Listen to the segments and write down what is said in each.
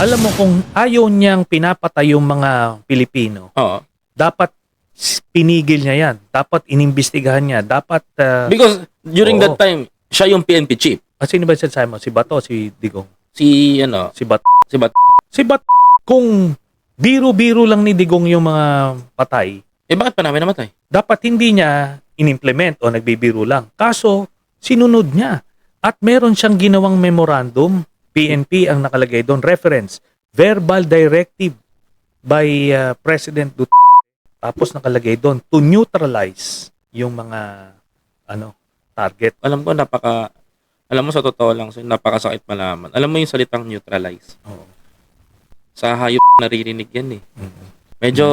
Alam mo kung ayaw niyang pinapatay yung mga Pilipino, Oo. dapat pinigil niya yan. Dapat inimbestigahan niya. Dapat, uh, Because during Oo. that time, siya yung PNP chief. ah, sino ba sinasabi mo? Si Bato, si Digong? Si, ano, Si Bat. si Bat. Si Bat, kung biro-biro lang ni Digong yung mga patay, Eh, bakit pa namin namatay? dapat hindi niya inimplement o nagbibiro lang. Kaso, sinunod niya. At meron siyang ginawang memorandum, PNP ang nakalagay doon, reference, verbal directive by uh, President Duterte. Tapos nakalagay doon, to neutralize yung mga ano target. Alam ko, napaka, alam mo sa totoo lang, so, napakasakit malaman. Alam mo yung salitang neutralize. Oo. Sa hayop naririnig yan eh. Mhm. Medyo,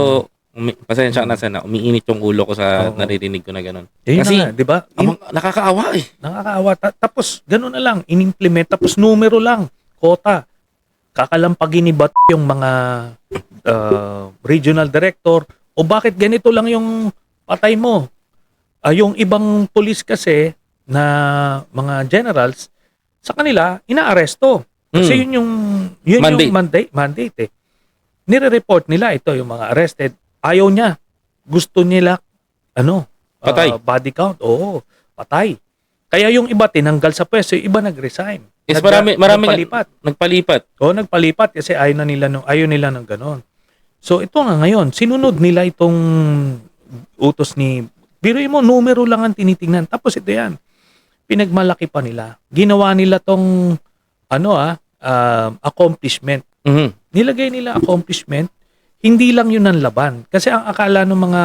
umi, pasensya na sana, umiinit yung ulo ko sa Oo. naririnig ko na gano'n. Eh, yun Kasi, na nga, 'di ba? In- Amang, nakakaawa eh. nakakaawa. Ta- tapos, ganun na lang, inimplement. Tapos, numero lang, kota. Kakalampagin ni Bat yung mga uh, regional director. O bakit ganito lang yung patay mo? Ah, yung ibang police kasi na mga generals, sa kanila, inaaresto. Kasi Hmm. yun yung, yun Mandate. yung mandate, mandate eh. Nire-report nila ito, yung mga arrested. Ayaw niya. Gusto nila, ano, Patay. body count. Oo, patay. Kaya yung iba tinanggal sa pwesto, yung iba nag-resign. Yes, Nag- marami, marami, nagpalipat. nagpalipat. O nagpalipat kasi ayaw na nila nung ayaw nila ng ganon. So ito nga ngayon, sinunod nila itong utos ni Biro mo numero lang ang tinitingnan. Tapos ito yan. Pinagmalaki pa nila. Ginawa nila tong ano ah um, accomplishment. Mhm. Nilagay nila accomplishment. Hindi lang yun ang laban. Kasi ang akala ng mga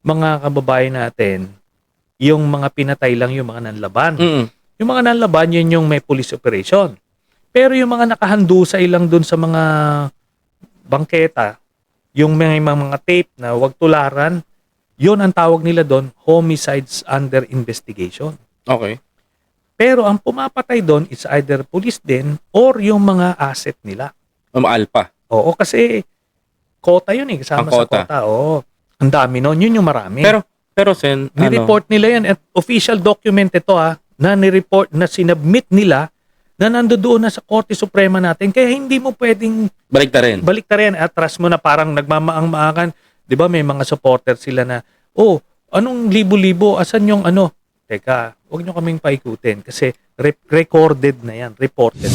mga kababayan natin, yung mga pinatay lang yung mga nanlaban. Mhm. Yung mga nanlaban, yun yung may police operation. Pero yung mga nakahandusay lang dun sa mga bangketa, yung may mga, mga tape na wag tularan, yun ang tawag nila doon, homicides under investigation. Okay. Pero ang pumapatay doon is either police din or yung mga asset nila. Um, alpha. Oo, kasi kota yun eh, kasama Ang sa kota. kota. Oo. Ang dami nun, yun yung marami. Pero, pero sen, ano, Ni-report nila yan at official document ito ha, na ni-report, na sinubmit nila na nandoon na sa Korte Suprema natin. Kaya hindi mo pwedeng balik ta rin. balik rin, atras mo na parang nagmamaang-maangan. Di ba may mga supporter sila na, oh, anong libo-libo, asan yung ano? Teka, huwag nyo kaming paikutin kasi re- recorded na yan, reported.